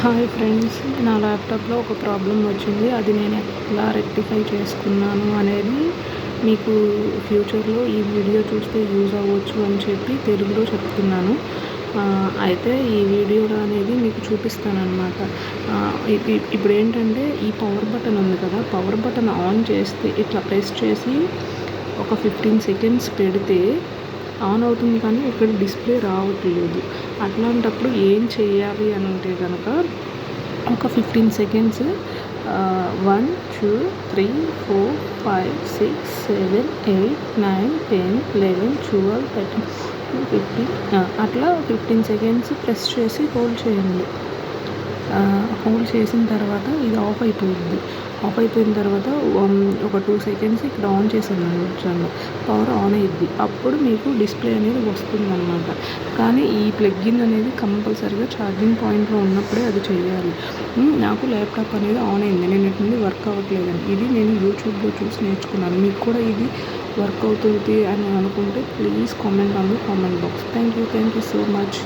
Hi friends నా ల్యాప్టాప్లో ఒక ప్రాబ్లం వచ్చింది. అది నేను ఎలా రెక్టిఫై చేసుకున్నాను అనేది మీకు ఫ్యూచర్లో ఈ వీడియో చూస్తే యూజ్ అవ్వచ్చు అని చెప్పి తెలుగులో చెప్తున్నాను. అయితే ఈ వీడియోలో అనేది మీకు చూపిస్తాను అనమాట ఇప్పుడు ఏంటంటే ఈ పవర్ బటన్ ఉంది కదా పవర్ బటన్ ఆన్ చేస్తే ఇట్లా ప్రెస్ చేసి ఒక ఫిఫ్టీన్ సెకండ్స్ పెడితే ఆన్ అవుతుంది కానీ ఇక్కడ డిస్ప్లే రావట్లేదు. అట్లాంటప్పుడు ఏం చేయాలి అని అంటే కనుక ఒక fifteen seconds one two three four five six seven eight nine ten eleven twelve thirteen fifteen అట్లా ఫిఫ్టీన్ సెకండ్స్ ప్రెస్ చేసి హోల్డ్ చేయండి. హోల్డ్ చేసిన తర్వాత ఇది ఆఫ్ అయిపోయింది. ఆఫ్ అయిపోయిన తర్వాత um, ఒక టూ సెకండ్స్ ఇక్కడ ఆన్ చేసాను ఉంచాను పవర్ ఆన్ అయ్యింది అప్పుడు మీకు డిస్ప్లే అనేది వస్తుంది అనమాట కానీ ఈ ప్లగ్గిన్ అనేది కంపల్సరీగా ఛార్జింగ్ పాయింట్లో ఉన్నప్పుడే అది చేయాలి. నాకు ల్యాప్టాప్ అనేది ఆన్ అయింది. నేను నుండి వర్క్ అవ్వట్లేదని. ఇది నేను యూట్యూబ్లో చూసి నేర్చుకున్నాను. మీకు కూడా ఇది వర్క్ అవుతుంది అని అనుకుంటే please comment on the comment box thank you thank you so much